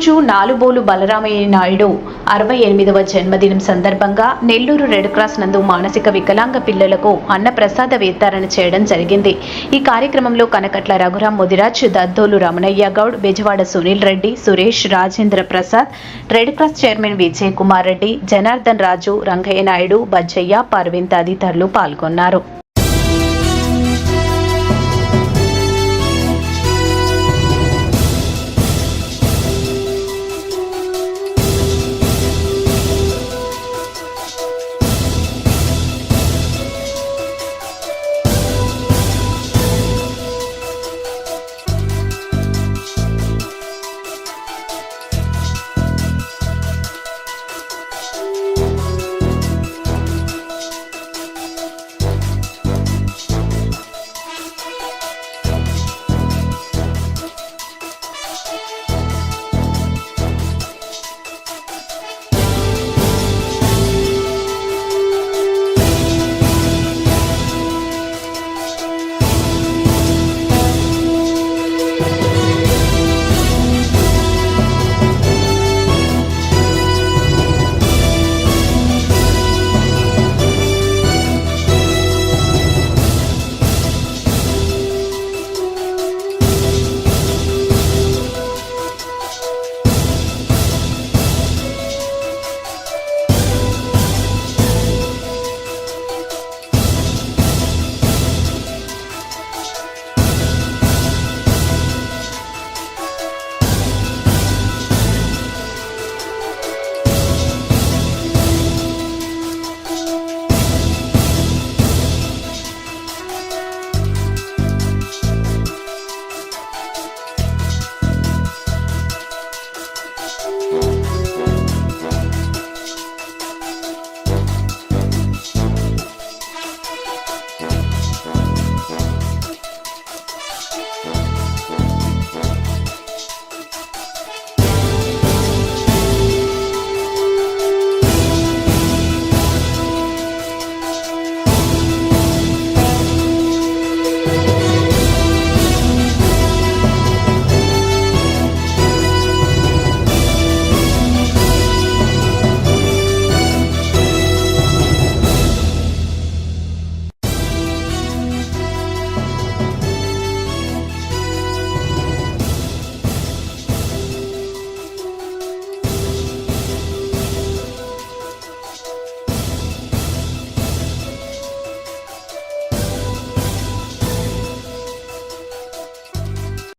ఈరోజు నాలుబోలు బలరామయ్య నాయుడు అరవై ఎనిమిదవ జన్మదినం సందర్భంగా నెల్లూరు రెడ్ క్రాస్ నందు మానసిక వికలాంగ పిల్లలకు అన్నప్రసాద వితరణ చేయడం జరిగింది. ఈ కార్యక్రమంలో Kanakatla Raghuram Mudiraj Daddolu Ramanaiah Goud Bezawada Sunil Reddy Suresh Rajendra Prasad red cross chairman Vijay Kumar Reddy Janardhan Raju Rangaiah Naidu Bajjaiah Parveen తదితరులు పాల్గొన్నారు.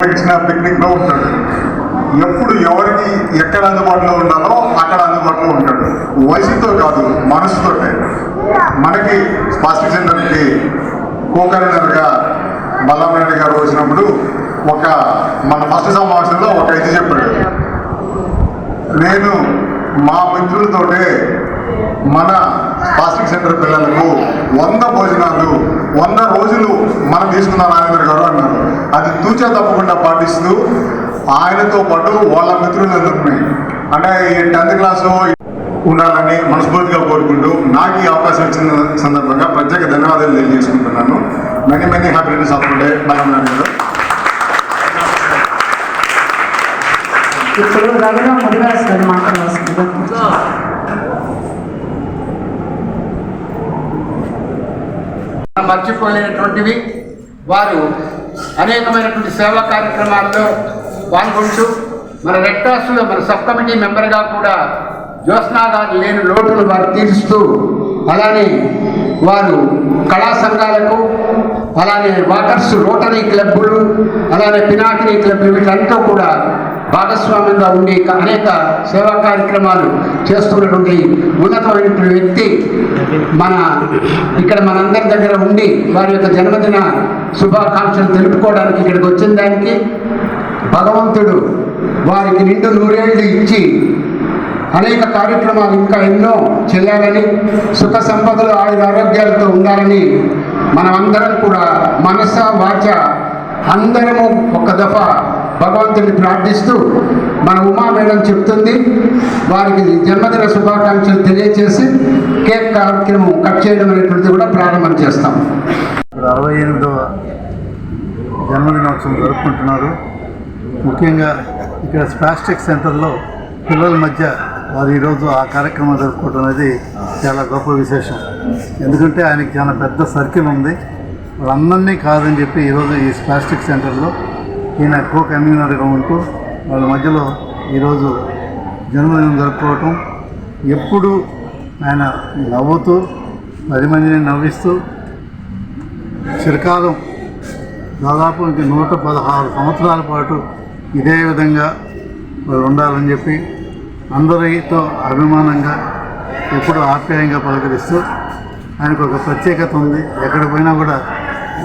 ఇచ్చిన పిక్నిక్లో ఉంటాడు. ఎప్పుడు ఎవరికి ఎక్కడ అందుబాటులో ఉండాలో అక్కడ అందుబాటులో ఉంటాడు. వయసుతో కాదు మనసుతోటే. మనకి స్పాస్టిక్ సెంటర్కి కోకరినర్గా బల్లామరెడ్డి గారు వచ్చినప్పుడు ఒక మన ఫస్ట్ సమావేశంలో ఒక ఇది చెప్పాడు. నేను మా మిత్రులతోటే మన స్పాస్టిక్ సెంటర్ పిల్లలకు వంద భోజనాలు వంద రోజులు మనం తీసుకున్న రాజేంద్ర గారు అన్నారు. అది తూచా తప్పకుండా పాటిస్తూ ఆయనతో పాటు వాళ్ళ మిత్రులందరినీ అంటే ఈ టెన్త్ క్లాసు ఉండాలని మనస్ఫూర్తిగా కోరుకుంటూ నాకు ఈ అవకాశం ఇచ్చిన సందర్భంగా ప్రత్యేక ధన్యవాదాలు తెలియజేసుకుంటున్నాను. Many many happiness of day Balarama Reddy గారు ఇప్పుడు రఘురాం ముదిరాజ్ గారు మాట్లాడవలసిందిగా మనం మర్చిపోలేనటువంటివి. వారు అనేకమైనటువంటి సేవా కార్యక్రమాల్లో పాల్గొంటూ మన రెడ్ క్రాస్లో మన సబ్ కమిటీ మెంబర్గా కూడా జ్యోత్స్నాగారు లేని లోటును వారు తీరుస్తూ అలానే వారు కళా సంఘాలకు అలానే వాకర్స్ రోటరీ క్లబ్బులు అలానే పినాకినీ క్లబ్లు వీటంతా కూడా భాగస్వామ్యంగా ఉండి అనేక సేవా కార్యక్రమాలు చేస్తున్నటువంటి ఉన్నతమైనటువంటి వ్యక్తి మన ఇక్కడ మనందరి దగ్గర ఉండి వారి యొక్క జన్మదిన శుభాకాంక్షలు తెలుపుకోవడానికి ఇక్కడికి వచ్చిన దానికి భగవంతుడు వారికి నిండు నూరేళ్ళు ఇచ్చి అనేక కార్యక్రమాలు ఇంకా ఎన్నో చేయాలని సుఖ సంపదలు ఆయుర ఆరోగ్యాలతో ఉండాలని మనమందరం కూడా మనస వాచ అందరము ఒక దఫా భగవంతుడిని ప్రార్థిస్తూ మన ఉమా మేడం చెప్తుంది. వారికి జన్మదిన శుభాకాంక్షలు తెలియజేసి కేక్ కార్యక్రమం కట్ చేయడం అనేటువంటిది కూడా ప్రారంభం చేస్తాం. అరవై ఎనిమిదవ జన్మదినోత్సవం జరుపుకుంటున్నారు. ముఖ్యంగా ఇక్కడ స్పాస్టిక్ సెంటర్లో పిల్లల మధ్య వారు ఈరోజు ఆ కార్యక్రమం జరుపుకోవడం అనేది చాలా గొప్ప విశేషం. ఎందుకంటే ఆయనకి చాలా పెద్ద సర్కిల్ ఉంది. వాళ్ళందరినీ కాదని చెప్పి ఈరోజు ఈ స్పాస్టిక్ సెంటర్లో ఈయన కో కన్వీనర్గా ఉంటూ వాళ్ళ మధ్యలో ఈరోజు జన్మదినం జరుపుకోవటం ఎప్పుడు ఆయన నవ్వుతూ పది మందిని నవ్విస్తూ చిరకాలం దాదాపు ఇంక నూట పదహారు సంవత్సరాల పాటు ఇదే విధంగా వాళ్ళు ఉండాలని చెప్పి అందరితో అభిమానంగా ఎప్పుడు ఆప్యాయంగా పలకరిస్తూ ఆయనకు ఒక ప్రత్యేకత ఉంది. ఎక్కడ పోయినా కూడా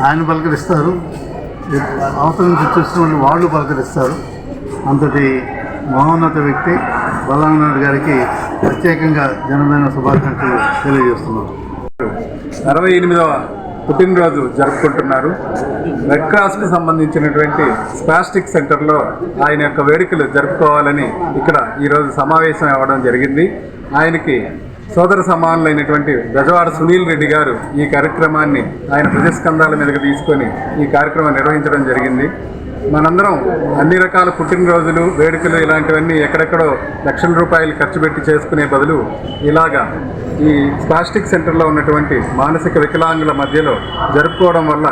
ఆయన పలకరిస్తారు. అవతల నుంచి చూసిన వాళ్ళు వాళ్ళు పలకరిస్తారు. అంతటి మహోన్నత వ్యక్తి బలరామనాయుడు గారికి ప్రత్యేకంగా జన్మదిన శుభాకాంక్షలు తెలియజేస్తున్నారు అరవై ఎనిమిదవ పుట్టినరోజు జరుపుకుంటున్నారు. రెడ్ క్రాస్కి సంబంధించినటువంటి స్పాస్టిక్ సెంటర్లో ఆయన యొక్క వేడుకలు జరుపుకోవాలని ఇక్కడ ఈరోజు సమావేశం అవ్వడం జరిగింది. ఆయనకి సోదర సమానులైనటువంటి గజవాడ సునీల్ రెడ్డి గారు ఈ కార్యక్రమాన్ని ఆయన ప్రజస్కంధాల మీదకి తీసుకొని ఈ కార్యక్రమం నిర్వహించడం జరిగింది. మనందరం అన్ని రకాల పుట్టినరోజులు వేడుకలు ఇలాంటివన్నీ ఎక్కడెక్కడో లక్షల రూపాయలు ఖర్చు పెట్టి చేసుకునే బదులు ఇలాగా ఈ ప్లాస్టిక్ సెంటర్లో ఉన్నటువంటి మానసిక వికలాంగుల మధ్యలో జరుపుకోవడం వల్ల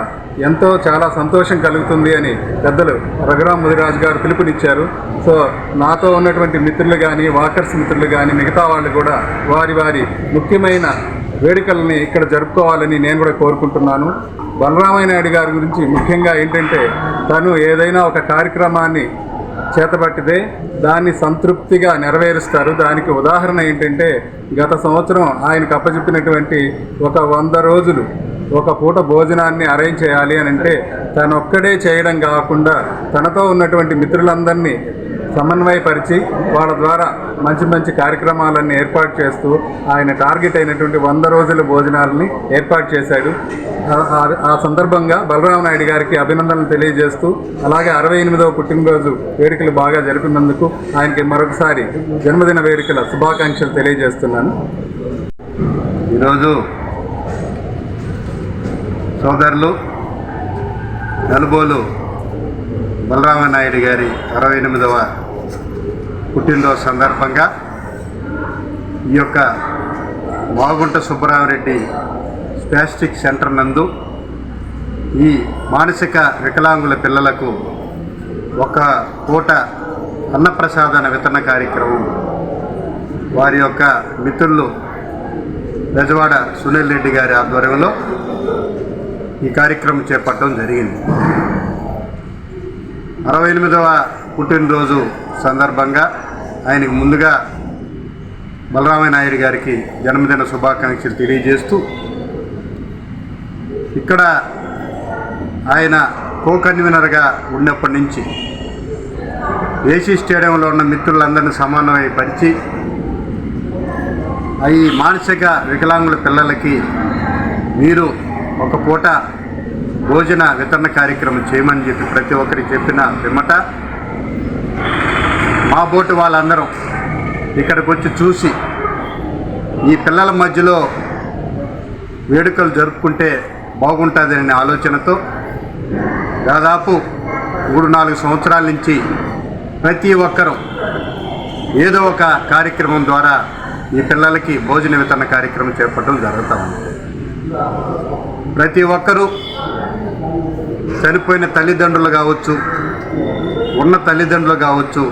ఎంతో చాలా సంతోషం కలుగుతుంది అని పెద్దలు రఘురామ్ ముదిరాజు గారు పిలుపునిచ్చారు. సో నాతో ఉన్నటువంటి మిత్రులు కానీ వాకర్స్ మిత్రులు కానీ మిగతా వాళ్ళు కూడా వారి వారి ముఖ్యమైన వేడుకల్ని ఇక్కడ జరుపుకోవాలని నేను కూడా కోరుకుంటున్నాను. బలరామయ్య నాయుడు గారి గురించి ముఖ్యంగా ఏంటంటే తను ఏదైనా ఒక కార్యక్రమాన్ని చేతబట్టితే దాన్ని సంతృప్తిగా నెరవేరుస్తారు. దానికి ఉదాహరణ ఏంటంటే గత సంవత్సరం ఆయనకు అప్పచెప్పినటువంటి ఒక వంద రోజులు ఒక పూట భోజనాన్ని అరేంజ్ చేయాలి అని అంటే తనొక్కడే ఒక్కడే చేయడం కాకుండా తనతో ఉన్నటువంటి మిత్రులందరినీ సమన్వయపరిచి వాళ్ళ ద్వారా మంచి మంచి కార్యక్రమాలన్నీ ఏర్పాటు చేస్తూ ఆయన టార్గెట్ అయినటువంటి వంద రోజుల భోజనాలని ఏర్పాటు చేశాడు. ఆ- ఆ- సందర్భంగా బలరామ నాయుడు గారికి అభినందనలు తెలియజేస్తూ అలాగే అరవై ఎనిమిదవ పుట్టినరోజు వేడుకలు బాగా జరిపినందుకు ఆయనకి మరొకసారి జన్మదిన వేడుకల శుభాకాంక్షలు తెలియజేస్తున్నాను. ఈరోజు సోదరులు నలుబోలు బలరామనాయుడు గారి అరవై ఎనిమిదవ పుట్టినరోజు సందర్భంగా ఈ యొక్క మాగుంట సుబ్బరామరెడ్డి స్పాస్టిక్ సెంటర్ నందు ఈ మానసిక వికలాంగుల పిల్లలకు ఒక పూట అన్నప్రసాదన వితరణ కార్యక్రమం. వారి యొక్క మిత్రులు బెజవాడ సునీల్ రెడ్డి గారి ఆధ్వర్యంలో ఈ కార్యక్రమం చేపట్టడం జరిగింది. అరవై ఎనిమిదవ పుట్టినరోజు సందర్భంగా ఆయనకు ముందుగా బలరామయ్య నాయుడు గారికి జన్మదిన శుభాకాంక్షలు తెలియజేస్తూ ఇక్కడ ఆయన కో కన్వీనర్గా ఉన్నప్పటి నుంచి ఏసీ స్టేడియంలో ఉన్న మిత్రులందరినీ సమన్వయపరిచి ఈ మానసిక వికలాంగుల పిల్లలకి మీరు ఒక పూట భోజన వితరణ కార్యక్రమం చేయమని చెప్పి ప్రతి ఒక్కరికి చెప్పిన పిమ్మట మా బోటు వాళ్ళందరం ఇక్కడికి వచ్చి చూసి ఈ పిల్లల మధ్యలో వేడుకలు జరుపుకుంటే బాగుంటుందనే ఆలోచనతో దాదాపు మూడు నాలుగు సంవత్సరాల నుంచి ప్రతి ఒక్కరూ ఏదో ఒక కార్యక్రమం ద్వారా ఈ పిల్లలకి భోజన వితరణ కార్యక్రమం చేపట్టడం జరుగుతూ ఉంది. ప్రతి ఒక్కరూ చనిపోయిన తల్లిదండ్రులు కావచ్చు ఉన్న తల్లిదండ్రులు కావచ్చు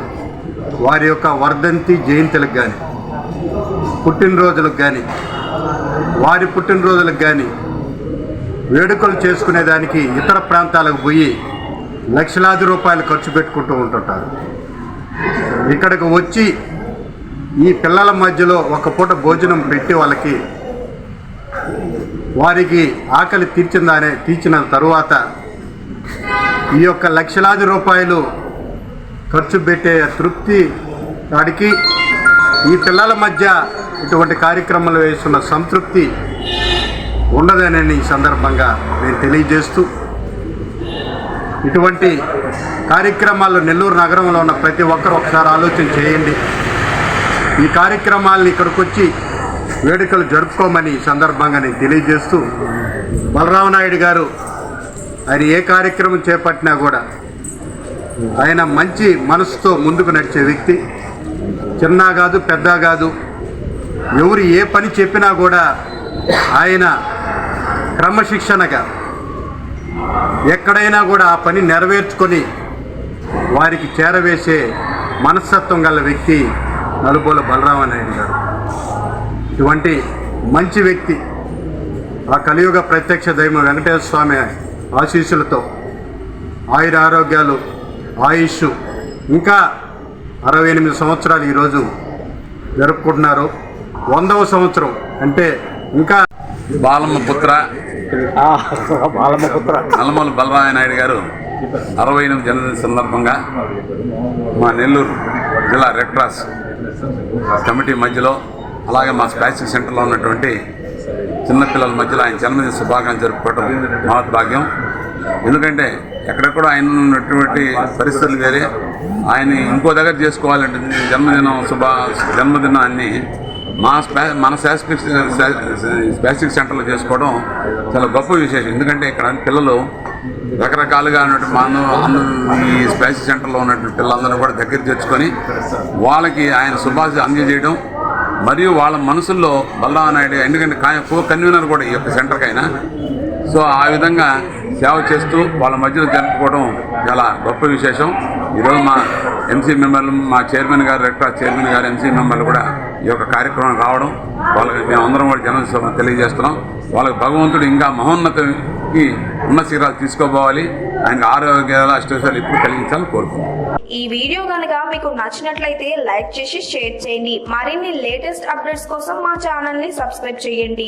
వారి యొక్క వర్ధంతి జయంతులకు కానీ పుట్టినరోజులకు కానీ వారి పుట్టినరోజులకు కానీ వేడుకలు చేసుకునేదానికి ఇతర ప్రాంతాలకు పోయి లక్షలాది రూపాయలు ఖర్చు పెట్టుకుంటూ ఉంటుంటారు. ఇక్కడికి వచ్చి ఈ పిల్లల మధ్యలో ఒక పూట భోజనం పెట్టి వాళ్ళకి వారికి ఆకలి తీర్చిందానే తీర్చిన తరువాత ఈ యొక్క లక్షలాది రూపాయలు ఖర్చు పెట్టే తృప్తి వాడికి ఈ పిల్లల మధ్య ఇటువంటి కార్యక్రమాలు వేస్తున్న సంతృప్తి ఉండదనని ఈ సందర్భంగా నేను తెలియజేస్తూ ఇటువంటి కార్యక్రమాలు నెల్లూరు నగరంలో ఉన్న ప్రతి ఒక్కరు ఒకసారి ఆలోచన చేయండి. ఈ కార్యక్రమాలను ఇక్కడికి వచ్చి వేడుకలు జరుపుకోమని ఈ సందర్భంగా నేను తెలియజేస్తూ బలరామనాయుడు గారు ఆయన ఏ కార్యక్రమం చేపట్టినా కూడా ఆయన మంచి మనసుతో ముందుకు నడిచే వ్యక్తి. చిన్న కాదు పెద్ద కాదు ఎవరు ఏ పని చెప్పినా కూడా ఆయన క్రమశిక్షణగా ఎక్కడైనా కూడా ఆ పని నెరవేర్చుకొని వారికి చేరవేసే మనస్తత్వం గల వ్యక్తి నలుబోల బలరామనాయుడు గారు. ఇటువంటి మంచి వ్యక్తి ఆ కలియుగ ప్రత్యక్ష దైవం వెంకటేశ్వర స్వామి ఆశీస్సులతో ఆయుర ఆరోగ్యాలు ఆయుష్ ఇంకా అరవై ఎనిమిది సంవత్సరాలు ఈరోజు జరుపుకుంటున్నారు. వందవ సంవత్సరం అంటే ఇంకా బాలమ్మ పుత్ర నల్లమల బలరాయ నాయుడు గారు అరవై ఎనిమిది జన్మదిన సందర్భంగా మా నెల్లూరు జిల్లా రెడ్ క్రాస్ కమిటీ మధ్యలో అలాగే మా స్పాసింగ్ సెంటర్లో ఉన్నటువంటి చిన్నపిల్లల మధ్యలో ఆయన జన్మదిన శుభాకాంక్షలు జరుపుకోవడం మహద్భాగ్యం ఎందుకంటే ఎక్కడెక్కడ ఆయన ఉన్నటువంటి పరిస్థితులు వేరే. ఆయన ఇంకో దగ్గర చేసుకోవాలంటే జన్మదినం శుభ జన్మదినాన్ని మా స్పా మన స్పాసిఫిక్ స్పాసిఫిక్ సెంటర్లో చేసుకోవడం చాలా గొప్ప విశేషం. ఎందుకంటే ఇక్కడ పిల్లలు రకరకాలుగా ఉన్నటువంటి మన ఈ స్పాసిఫిక్ సెంటర్లో ఉన్నటువంటి పిల్లలందరూ కూడా దగ్గర తెచ్చుకొని వాళ్ళకి ఆయన సుభాష్ అందజేయడం మరియు వాళ్ళ మనసుల్లో నాయుడు ఎందుకంటే కో కన్వీనర్ కూడా ఈ యొక్క సెంటర్కి సో ఆ విధంగా సేవ చేస్తూ వాళ్ళ మధ్యలో జరుపుకోవడం చాలా గొప్ప విశేషం. ఈరోజు మా ఎంసీ మెంబర్లు మా చైర్మన్ గారు రెక్టర్ చైర్మన్ గారు ఎంసీ మెంబర్లు కూడా ఈ యొక్క కార్యక్రమం రావడం వాళ్ళకి మేము అందరం కూడా జనం తెలియజేస్తున్నాం. వాళ్ళకి భగవంతుడు ఇంకా మహోన్నతికి ఉన్న శిఖరాలు తీసుకోపోవాలి ఆయనకు ఆరోగ్యాలు అష్టోశాలు ఇప్పుడు కలిగించాలని కోరుకుంటున్నాం. ఈ వీడియో కనుక మీకు నచ్చినట్లయితే లైక్ చేసి షేర్ చేయండి. మరిన్ని లేటెస్ట్ అప్డేట్స్ కోసం మా ఛానల్ని సబ్స్క్రైబ్ చేయండి.